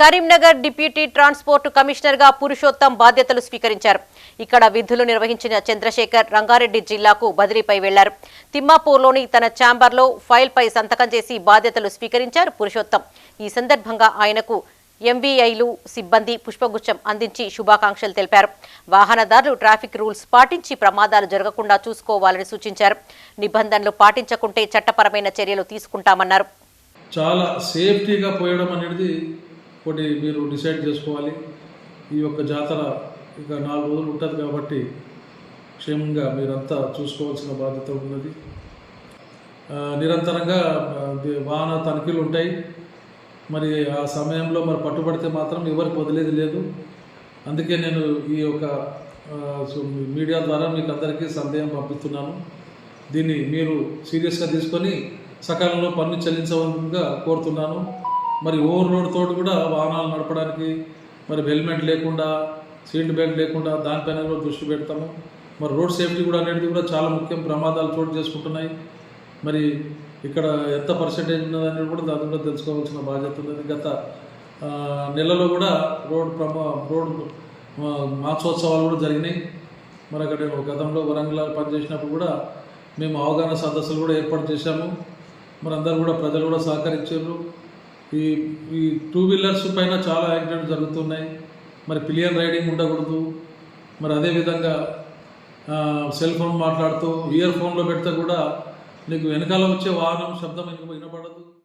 Karimnagar deputy transport కమిషనర్గా పురుషోత్తం బాధ్యతలు స్వీకరించారు. ఇక్కడ విధులు నిర్వహించిన చంద్రశేఖర్ రంగారెడ్డి జిల్లాకు బదిలీపై వెళ్ళారు. తిమ్మాపూర్లోని తన ఛాంబర్లో ఫైల్పై సంతకం చేసి బాధ్యతలు స్వీకరించారు పురుషోత్తం. ఈ సందర్భంగా ఆయనకు ఎంబీఐలు సిబ్బంది పుష్పగుచ్చం అందించి శుభాకాంక్షలు తెలిపారు. వాహనదారులు ట్రాఫిక్ రూల్స్ పాటించి ప్రమాదాలు జరగకుండా చూసుకోవాలని సూచించారు. నిబంధనలు పాటించకుంటే చట్టపరమైన చర్యలు తీసుకుంటామన్నారు. చాలా సేఫ్టీగా పోయడం అనేది ఒకటి మీరు డిసైడ్ చేసుకోవాలి. ఈ యొక్క జాతర ఇక నాలుగు రోజులు ఉంటుంది కాబట్టి క్షేమంగా మీరంతా చూసుకోవాల్సిన బాధ్యత ఉన్నది. నిరంతరంగా వాహన తనిఖీలు ఉంటాయి. మరి ఆ సమయంలో మరి పట్టుబడితే మాత్రం ఎవరికి వదిలేది లేదు. అందుకే నేను ఈ యొక్క సో మీడియా ద్వారా మీకు అందరికీ సందేహం పంపిస్తున్నాను. దీన్ని మీరు సీరియస్గా తీసుకొని సకాలంలో పన్ను చెల్లించవలసిందిగా కోరుతున్నాను. మరి ఓవర్ రోడ్ తోటి కూడా వాహనాలు నడపడానికి మరి హెల్మెట్ లేకుండా సీట్ బెల్ట్ లేకుండా దానిపైన కూడా దృష్టి పెడతాము. మరి రోడ్ సేఫ్టీ కూడా అనేది కూడా చాలా ముఖ్యం ప్రమాదాలు చోటు చేసుకుంటున్నాయి. మరి ఇక్కడ ఎంత పర్సెంటేజ్ ఉన్నదని కూడా దాని కూడా తెలుసుకోవాల్సిన బాధ్యత ఉన్నది. గత నెలలో కూడా రోడ్ ప్రమా రోడ్ మహోత్సవాలు కూడా జరిగినాయి. మరి అక్కడ గతంలో వరంగల్ పనిచేసినప్పుడు కూడా మేము అవగాహన సదస్సులు కూడా ఏర్పాటు చేశాము. మరి అందరూ కూడా ప్రజలు కూడా సహకరించారు. ఈ ఈ టూ వీలర్స్ పైన చాలా యాక్సిడెంట్ జరుగుతున్నాయి. మరి పిలియన్ రైడింగ్ ఉండకూడదు. మరి అదేవిధంగా సెల్ ఫోన్ మాట్లాడుతూ ఇయర్ ఫోన్లో పెడితే కూడా నీకు వెనకాల వచ్చే వాహనం శబ్దం నీకు వినపడదు?